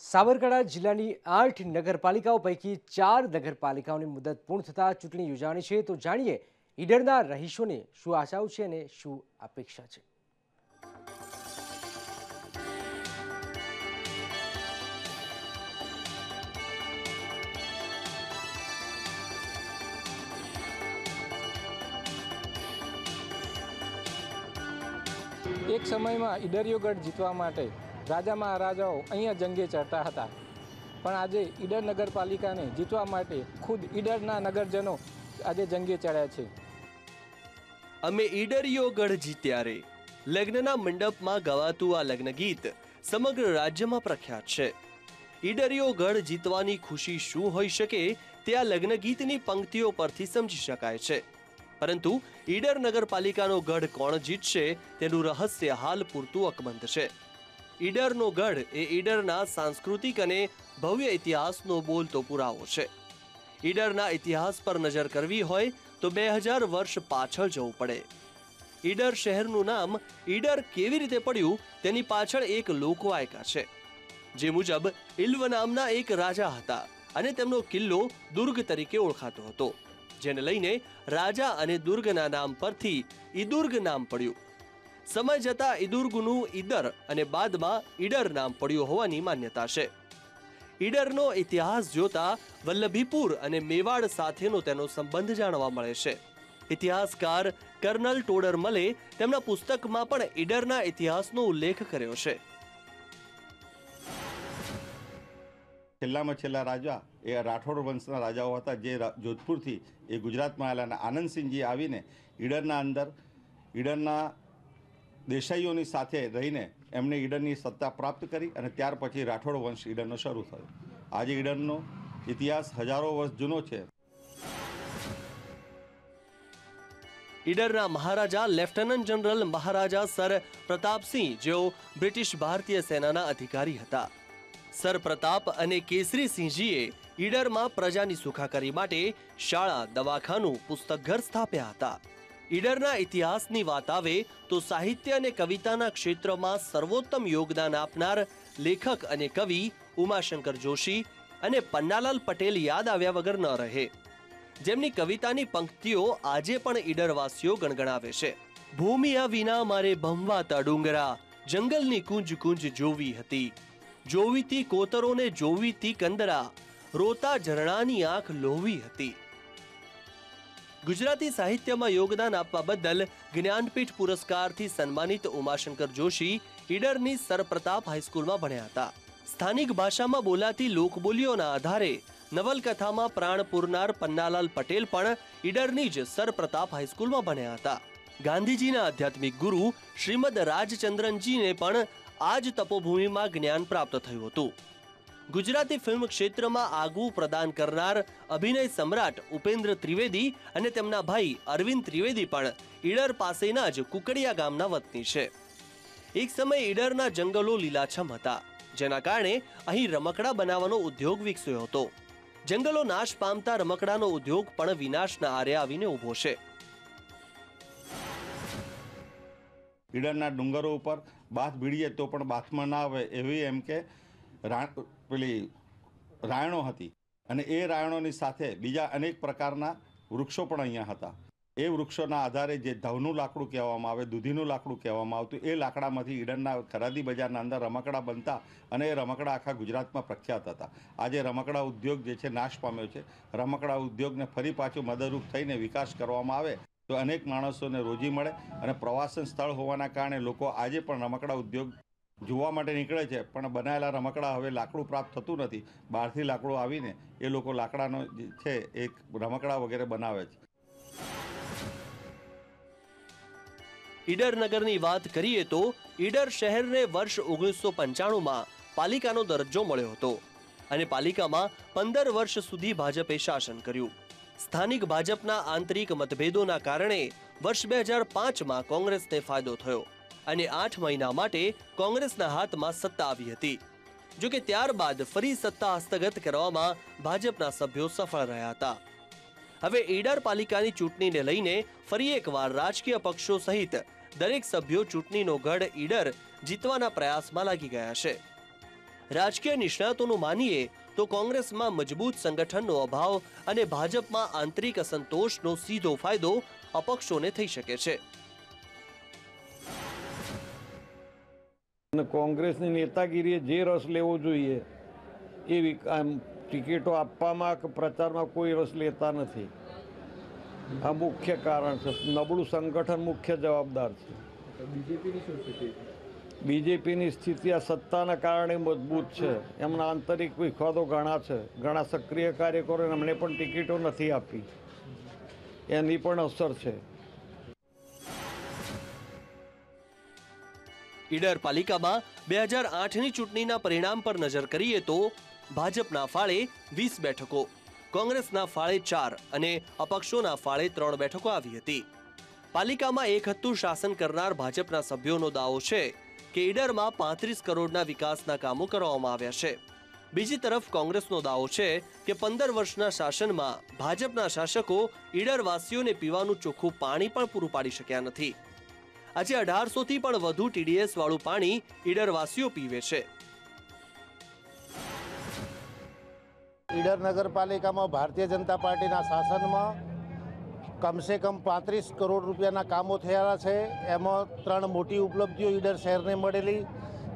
સાબરકાંઠા જિલ્લાની આઠ નગરપાલિકાઓ પૈકી ચાર નગરપાલિકાઓની મુદત પૂર્ણ થતાં ચૂંટણી યોજાણી છે. તો જાણીએ ઈડરના રહીશોને શું આશાઓ છે અને શું અપેક્ષા છે? એક સમયમાં ઈડરિયોગઢ જીતવા માટે રાજા મહારાજાઓ અહીંયા જંગે ચડતા હતા. પણ આજે ઈડર નગરપાલિકાને જીતવા માટે ખુદ ઈડરના નગરજનો આજે જંગે ચડ્યા છે. અમે ઈડરિયોગઢ જીત્યા રે. લગ્નના મંડપમાં ગવાતું આ લગ્ન ગીત સમગ્ર રાજ્યમાં પ્રખ્યાત છે. ઈડરિયોગઢ જીતવાની ખુશી શું હોઈ શકે તે આ લગ્ન ગીતની પંક્તિઓ પરથી સમજી શકાય છે. પરંતુ ઈડર નગરપાલિકાનો ગઢ કોણ જીતશે તેનું રહસ્ય હાલ પૂરતું અકબંધ છે. ઈડરનો ગઢ એ ઈડરના સાંસ્કૃતિક અને ભવ્ય ઇતિહાસનો બોલતો પુરાવો છે. ઈડરના ઇતિહાસ પર નજર કરવી હોય તો બે હજાર વર્ષ પાછળ જવું પડે. ઈડર શહેરનું નામ ઈડર કેવી રીતે પડ્યું તેની પાછળ એક લોકવાયકા છે. જે મુજબ ઇલ્વ નામના એક રાજા હતા અને તેમનો કિલ્લો દુર્ગ તરીકે ઓળખાતો હતો. જેને લઈને રાજા અને દુર્ગના નામ પરથી ઈદુર્ગ નામ પડ્યું. સમય જતા ઈદુર્ગનું ઈદર અને બાદમાં ઈડર નામ પડ્યું હોવાની માન્યતા છે. ઈડરનો ઇતિહાસ જોતા વલ્લભીપુર અને મેવાડ સાથેનો તેનો સંબંધ જાણવા મળે છે. ઇતિહાસકાર કર્નલ ટોડરમલે તેમના પુસ્તકમાં પણ ઈડરના ઇતિહાસનો ઉલ્લેખ કર્યો છે. છેલ્લામાં છેલ્લા રાજા એ રાઠોડ વંશના રાજાઓ હતા જે જોધપુરથી એ ગુજરાતમાં આવેલા અને આનંદસિંહજી આવીને ઈડરના અંદર, ઈડરના દેસાઈઓની સાથે રહીને એમણે ઈડરની સત્તા પ્રાપ્ત કરી અને ત્યાર પછી રાઠોડ વંશ ઈડરનો શરૂ થયો. આજે ઈડરનો ઇતિહાસ હજારો વર્ષ જૂનો છે. ઈડરના Maharaja lieutenant general Maharaja sir Pratapsinh જેઓ બ્રિટિશ ભારતીય સેનાના અધિકારી હતા. સર પ્રતાપ અને કેસરીસિંહજીએ ઈડરમાં પ્રજાની સુખાકારી માટે શાળા, દવાખાનું, પુસ્તકઘર સ્થાપ્યા હતા. ઈડરના ઇતિહાસની વાત આવે તો સાહિત્ય અને કવિતાના ક્ષેત્રમાં સર્વોત્તમ યોગદાન આપનાર લેખક અને કવિ ઉમાશંકર જોશી અને પન્નાલાલ પટેલ યાદ આવ્યા વગર ન રહે. જેમની કવિતાની પંક્તિઓ આજે પણ ઈડરવાસીઓ ગણગણાવે છે. ભૂમિયા વિના મારે ભમવાતા ડુંગરા, જંગલની કુંજ કુંજ જોવી હતી. જોવીતી કોતરોને જોવીતી કંદરા, રોતા ઝરણાની આંખ લોહવી હતી. ગુજરાતી સાહિત્યમાં યોગદાન આપવા બદલ જ્ઞાનપીઠ પુરસ્કારથી સન્માનિત ઉમાશંકર જોશી ઈડરની સરપ્રતાપ હાઈસ્કૂલમાં ભણ્યા હતા. સ્થાનિક ભાષામાં બોલાતી લોકબોલીઓના આધારે નવલકથામાં પ્રાણ પૂરનાર પન્નાલાલ પટેલ પણ ઈડરની જ સરપ્રતાપ હાઈસ્કૂલમાં ભણ્યા હતા. ગાંધીજીના આધ્યાત્મિક ગુરુ શ્રીમદ રાજચંદ્રનજીને પણ આ જ તપોભૂમિમાં જ્ઞાન પ્રાપ્ત થયું હતું. ગુજરાતી ફિલ્મ ક્ષેત્રમાં આગવું પ્રદાન કરનાર અભિનય સમ્રાટ ઉપેન્દ્ર ત્રિવેદી અને તેમના ભાઈ અરવિંદ ત્રિવેદી પણ ઈડર પાસેના જ કુકડિયા ગામના વતની છે. એક સમય ઈડરના જંગલો લીલાછમ હતા, જેના કારણે અહીં રમકડા બનાવવાનો ઉદ્યોગ વિકસ્યો હતો. જંગલો નાશ પામતા રમકડાનો ઉદ્યોગ પણ વિનાશના આરે આવીને ઊભો છે. ઈડરના ડુંગરો ઉપર બાથ ભીડીએ તો પણ બાથમાં ના આવે એવી એમ કે પેલી રાયણો હતી. અને એ રાયણોની સાથે બીજા અનેક પ્રકારના વૃક્ષો પણ અહીંયા હતા. એ વૃક્ષોના આધારે જે ધવનું લાકડું કહેવામાં આવે, દૂધીનું લાકડું કહેવામાં આવતું, એ લાકડામાંથી ઈડનના ખરાદી બજારના અંદર રમકડા બનતા અને એ રમકડા આખા ગુજરાતમાં પ્રખ્યાત હતા. આજે રમકડા ઉદ્યોગ જે છે, નાશ પામ્યો છે. રમકડા ઉદ્યોગને ફરી પાછું મદદરૂપ થઈને વિકાસ કરવામાં આવે. તો અનેક માણસોને રોજી મળે અને પ્રવાસન સ્થળ હોવાના કારણે લોકો આજે પણ રમકડા ઉદ્યોગ જોવા માટે નીકળે છે. પણ બનાવેલા રમકડા હવે લાકડું પ્રાપ્ત થતું નથી. બહારથી લાકડું આવીને એ લોકો લાકડાનો છે એક રમકડા વગેરે બનાવે છે. ઈડરનગરની વાત કરીએ તો ઈડર શહેરને વર્ષ ઓગણીસો પંચાણુંમાં પાલિકાનો દરજ્જો મળ્યો હતો અને પાલિકામાં પંદર વર્ષ સુધી ભાજપે શાસન કર્યું. સ્થાનિક ભાજપના આંતરિક મતભેદોના કારણે વર્ષ બે હજાર પાંચમાં કોંગ્રેસને ફાયદો થયો અને આઠ મહિના માટે કોંગ્રેસના હાથમાં સત્તા આવી હતી. જો કે ત્યારબાદ ફરી સત્તા હસ્તગત કરવામાં ભાજપના સભ્યો સફળ રહ્યા હતા. હવે ઈડર પાલિકાની ચૂંટણીને લઈને ફરી એકવાર રાજકીય પક્ષો સહિત દરેક સભ્યો ચૂંટણીનો ગઢ ઈડર જીતવાના પ્રયાસમાં લાગી ગયા છે. રાજકીય નિષ્ણાતોનું માનીએ તો કોંગ્રેસમાં મજબૂત સંગઠનનો અભાવ અને ભાજપમાં આંતરિક અસંતોષનો સીધો ફાયદો અપક્ષોને થઈ શકે છે. અને કોંગ્રેસની નેતાગીરીએ જે રસ લેવો જોઈએ એવી આમ ટિકિટો આપવામાં કે પ્રચારમાં કોઈ રસ લેતા નથી. આ મુખ્ય કારણ છે. નબળું સંગઠન મુખ્ય જવાબદાર છે. બીજેપીની સ્થિતિ? આ સત્તાના કારણે મજબૂત છે. એમના આંતરિક વિખવાદો ઘણા છે. ઘણા સક્રિય કાર્યકરો એમણે પણ ટિકિટો નથી આપી. એની પણ અસર છે. ઈડર પાલિકામાં બે હજાર આઠની ચૂંટણીના પરિણામ પર નજર કરીએ તો ભાજપના ફાળે વીસ બેઠકો, કોંગ્રેસના ફાળે ચાર અને અપક્ષોના ફાળે ત્રણ બેઠકો આવી હતી. પાલિકામાં એક હતું શાસન કરનાર ભાજપના સભ્યોનો દાવો છે. કે ઈડરમાં પાંત્રીસ કરોડના વિકાસના કામો કરવામાં આવ્યા છે. બીજી તરફ કોંગ્રેસનો દાવો છે કે પંદર વર્ષના શાસનમાં ભાજપના શાસકો ઈડરવાસીઓને પીવાનું ચોખ્ખું પાણી પણ પૂરું પાડી શક્યા નથી. આજે અઢારસોથી પણ વધુ ટીડીએસ વાળું પાણી ઈડરવાસીઓ પીવે છે. ઈડર નગરપાલિકામાં ભારતીય જનતા પાર્ટીના શાસનમાં કમસે કમ પાંત્રીસ કરોડ રૂપિયાના કામો થયેલા છે. એમાં ત્રણ મોટી ઉપલબ્ધિઓ ઈડર શહેરને મળેલી,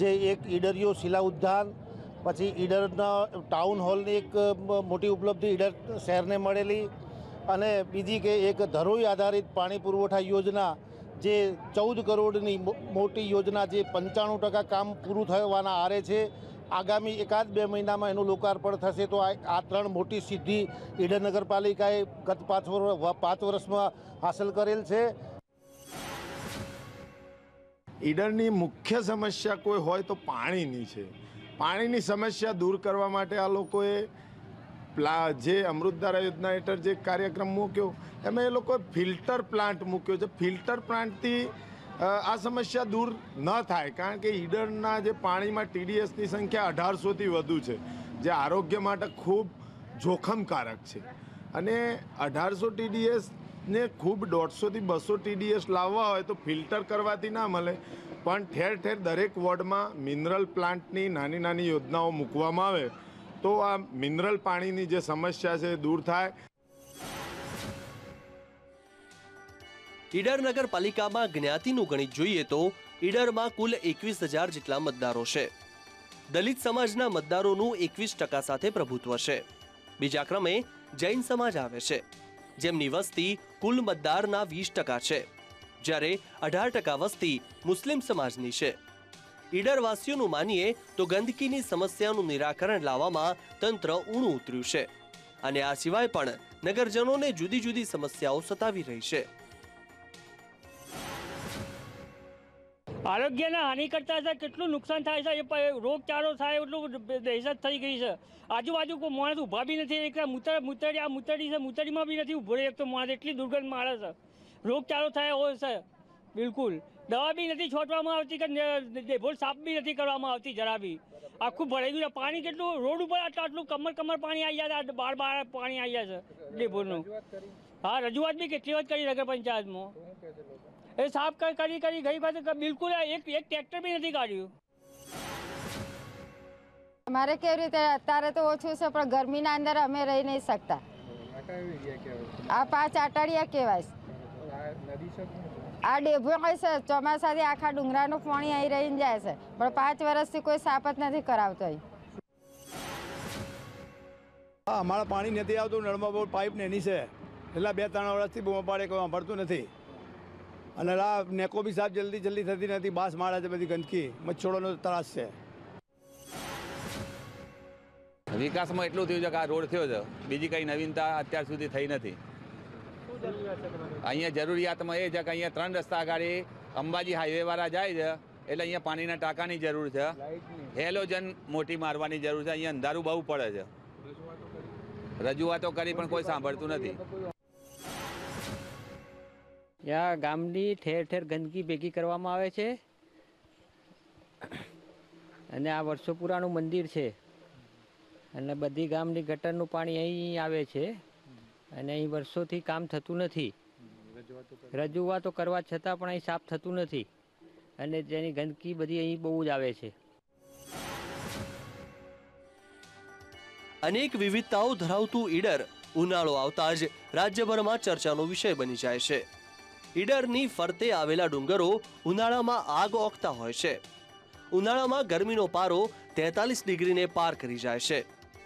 જે એક ઈડરિયો શિલા ઉદ્યાન, પછી ઈડરના ટાઉન હોલની એક મોટી ઉપલબ્ધિ ઈડર શહેરને મળેલી અને બીજી કે એક ધરોઈ આધારિત પાણી પુરવઠા યોજના, જે ચૌદ કરોડની મોટી યોજના, જે પંચાણું ટકા કામ પૂરું થવાના આરે છે. આગામી એકાદ બે મહિનામાં એનું લોકાર્પણ થશે તો આ ત્રણ મોટી સિદ્ધિ ઈડર નગરપાલિકાએ ગત પાંચ પાંચ વર્ષમાં હાંસલ કરેલ છે. ઈડરની મુખ્ય સમસ્યા કોઈ હોય તો પાણીની છે. પાણીની સમસ્યા દૂર કરવા માટે આ લોકોએ પ્લા જે અમૃતધારા યોજના હેઠળ જે કાર્યક્રમ મૂક્યો, એમાં એ લોકોએ ફિલ્ટર પ્લાન્ટ મૂક્યો છે. ફિલ્ટર પ્લાન્ટથી આ સમસ્યા દૂર ન થાય, કારણ કે ઈડરના જે પાણીમાં ટીડીએસની સંખ્યા અઢારસોથી વધુ છે, જે આરોગ્ય માટે ખૂબ જોખમકારક છે. અને અઢારસો ટીડીએસ ને ખૂબ દોઢસોથી બસો ટીડીએસ લાવવા હોય તો ફિલ્ટર કરવાથી ના મળે, પણ ઠેર ઠેર દરેક વોર્ડમાં મિનરલ પ્લાન્ટની નાની નાની યોજનાઓ મૂકવામાં આવે, તો આ મિનરલ પાણીની જે સમસ્યા છે દૂર થાય. ઈડર નગરપાલિકામાં જ્ઞાતિનું ગણિત જોઈએ તો ઈડરમાં કુલ એકવીસ હજાર જેટલા મતદારો છે. દલિત સમાજના મતદારોનું એકવીસ ટકા સાથે પ્રભુત્વ છે. બીજા ક્રમે જૈન સમાજ આવે છે. જેમની વસ્તી કુલ મતદારના વીસ ટકા છે. જ્યારે અઢાર ટકા વસ્તી મુસ્લિમ સમાજની છે. ઈડરવાસીઓનું માનીએ તો ગંદકીની સમસ્યાનું નિરાકરણ લાવવામાં તંત્ર ઊણું ઉતર્યું છે. અને આ સિવાય પણ નગરજનોને જુદી જુદી સમસ્યાઓ સતાવી રહી છે. આરોગ્યને હાનિ કરતા છે કેટલું નુકસાન થાય છે રોગચાળો થાય એટલું દહેશત થઈ ગઈ છે. આજુબાજુ કોઈ માણસ ઊભા બી નથી, એક મૂતર, મૂતરી, આ મૂતરી છે, મૂતરીમાં બી નથી ઊભો એક તો માણસ એટલી દુર્ગંધ મારે છે. રોગચાળો થાય હોય છે, બિલકુલ. દવા બી નથી છોટવામાં આવતી કે ડેભોલ સાફ બી નથી કરવામાં આવતી જરા બી. આખું ભરાઈ ગયું છે. પાણી કેટલું, રોડ ઉપર આટલું આટલું કમર કમર પાણી આવી જાય બાર બાર પાણી આવી જાય છે ડેભોલનું હા, રજૂઆત બી કેટલી વખત કરી નગર પંચાયતમાં? એ સાફ કરી કરી ગઈ પાસે બિલકુલ એક એક ટ્રેક્ટર બી નથી કાઢ્યું. અમારે કેવી રીતે અત્યારે તો ઓછું છે પણ ગરમીના અંદર અમે રહી નહીં શકતા. આ પાંચ આટાડિયા કહેવાય આ ડેભો હોય છે ચોમાસાથી આખા ડુંગરાનું પાણી અહીં રહીને જાય છે. પણ પાંચ વર્ષથી કોઈ સાફ જ નથી કરાવતો હા અમારા પાણી નથી આવતું નળમાં બહુ પાઇપ ને એની છે. એટલા બે ત્રણ વર્ષથી બહુ પાડે કોઈ સાંભળતું નથી. અને આ નેકો બી સાફ જલ્દી જલ્દી થતી નથી. બાસ મારે છે બધી ગંદકી. મચ્છરોનો ત્રાસ છે. વિકાસમાં એટલું થયું છે કે આ રોડ થયો છે. બીજી કઈ નવીનતા અત્યાર સુધી થઈ નથી. અહીંયા જરૂરિયાતમાં એ છે કે અહીંયા ત્રણ રસ્તા ગાડી અંબાજી હાઈવેવાળા જાય છે, એટલે અહીંયા પાણીના ટાંકાની જરૂર છે. હેલોજન મોટી મારવાની જરૂર છે. અહીંયા અંધારું બહુ પડે છે. રજૂઆતો કરી પણ કોઈ સાંભળતું નથી. ત્યાં ગામની ઠેર ઠેર ગંદકી ભેગી કરવામાં આવે છે. અને આ વર્ષો પુરાણું મંદિર છે. અને બધી ગામની ગટરનું પાણી અહીં આવે છે. અને અહીં વર્ષોથી કામ થતું નથી. રજૂઆતો કરવા છતાં પણ અહીં સાફ થતું નથી. અને તેની ગંદકી બધી અહીં બહુ જ આવે છે. અનેક વિવિધતાઓ ધરાવતું ઈડર ઉનાળો આવતા જ રાજ્યભરમાં ચર્ચાનો વિષય બની જાય છે. ઈડરની ફરતે આવેલા ડુંગરો ઉનાળામાં આગ ઓકતા હોય છે. ઉનાળામાં ગરમીનો પારો તેતાલીસ ડિગ્રીને પાર કરી જાય છે,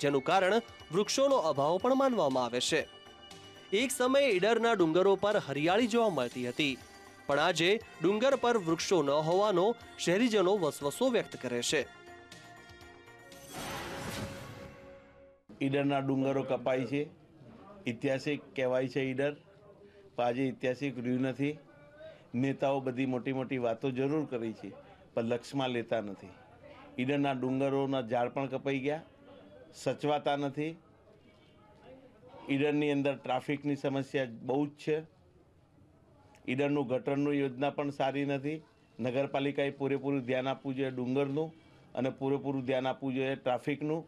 જેનું કારણ વૃક્ષોનો અભાવ પણ માનવામાં આવે છે. એક સમયે ઈડરના ડુંગરો પર હરિયાળી જોવા મળતી હતી, પણ આજે ડુંગર પર વૃક્ષો ન હોવાનો શહેરીજનો વસવસો વ્યક્ત કરે છે. ઈડરના ડુંગરો કપાય છે ઐતિહાસિક કહેવાય છે ઈડર. આજે ઐતિહાસિક રહ્યું નથી. નેતાઓ બધી મોટી મોટી વાતો જરૂર કરી છે, પણ લક્ષમાં લેતા નથી. ઈડનના ડુંગરોના ઝાડ પણ કપાઈ ગયા, સચવાતા નથી. ઈડનની અંદર ટ્રાફિકની સમસ્યા બહુ જ છે. ઈડનનું ગટરનું યોજના પણ સારી નથી. નગરપાલિકાએ પૂરેપૂરું ધ્યાન આપવું જોઈએ ડુંગરનું અને પૂરેપૂરું ધ્યાન આપવું જોઈએ ટ્રાફિકનું.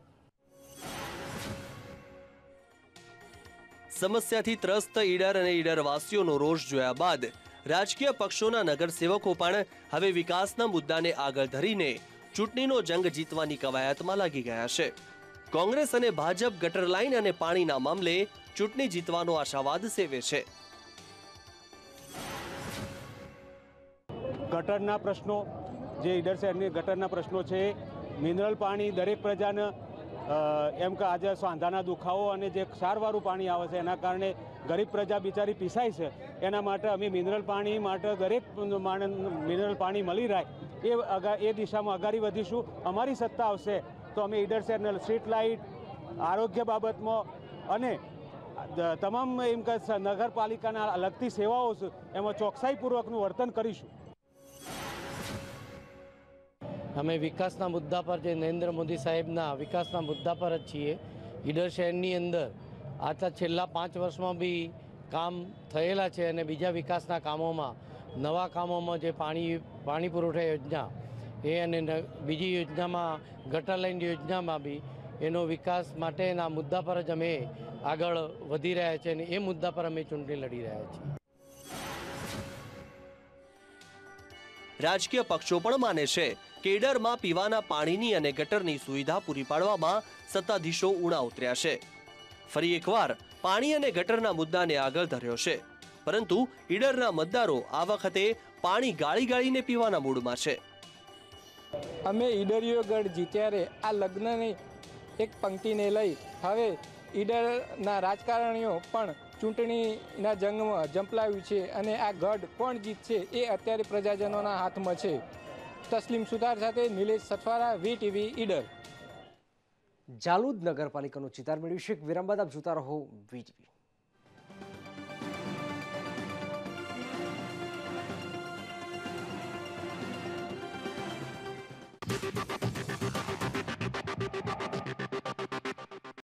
સમસ્યાથી ત્રસ્ત ઈડર અને ઈડરવાસીઓનો રોષ જોયા બાદ રાજકીય પક્ષોના નગરસેવકો પણ હવે વિકાસના મુદ્દાને આગળ ધરીને ચૂંટણીનો જંગ જીતવાની કવાયતમાં લાગી ગયા છે. કોંગ્રેસ અને ભાજપ ગટર લાઈન અને પાણીના મામલે ચૂંટણી જીતવાનો આશાવાદ સેવે છે. ગટરના પ્રશ્નો, જે ઈડર શહેરની ગટરના પ્રશ્નો છે, મિનરલ પાણી દરેક પ્રજાને એમ કે આજે સાંધાના દુખાવો અને જે ક્ષારવાળું પાણી આવે છે, એના કારણે ગરીબ પ્રજા બિચારી પીસાય છે. એના માટે અમે મિનરલ પાણી માટે દરેક મિનરલ પાણી મળી રહે. એ અગા, એ દિશામાં અગાડી વધીશું. અમારી સત્તા આવશે તો અમે ઈડર શહેરને સ્ટ્રીટ લાઇટ, આરોગ્ય બાબતમાં અને તમામ એમ કે નગરપાલિકાના લગતી સેવાઓ એમાં ચોકસાઈપૂર્વકનું વર્તન કરીશું. અમે વિકાસના મુદ્દા પર જે નરેન્દ્ર મોદી સાહેબના વિકાસના મુદ્દા પર જ છીએ. ઈડર શહેરની અંદર આટલા છેલ્લા પાંચ વર્ષમાં બી કામ થયેલા છે અને બીજા વિકાસના કામોમાં, નવા કામોમાં જે પાણી પાણી પુરવઠા યોજના એ અને બીજી યોજનામાં, ગટર લાઈન યોજનામાં બી એનો વિકાસ માટેના મુદ્દા પર જ અમે આગળ વધી રહ્યા છીએ અને એ મુદ્દા પર અમે ચૂંટણી લડી રહ્યા છીએ. રાજકીય પક્ષો પણ માને છે. કે ઈડરમાં પીવાના પાણીની અને ગટરની સુવિધા પૂરી પાડવામાં સત્તાધીશો ઉણા ઉતર્યા છે. ફરી એકવાર પાણી અને ગટરના મુદ્દાને આગળ ધર્યો છે. પરંતુ ઈડરના મતદારો આ વખતે પાણી ગાળી ગાળીને પીવાના મૂડમાં છે. અમે ઈડરીઓ ગઢ જીત્યારે આ લગ્નની એક પંક્તિને લઈ હવે ઈડરના રાજકારણીઓ પણ ચૂંટણીના જંગમાં જંપલાવ્યું છે અને આ ગઢ કોણ જીતશે એ અત્યારે પ્રજાજનોના હાથમાં છે. તસ્લીમ સુતાર સાથે નિલેશ સથવારા વી ટીવી ઈડર. જાલુદ નગરપાલિકાનું ચિતાર મેળવ્યું છે. વિરામ બાદ આપ જોતા રહો વીટીવી.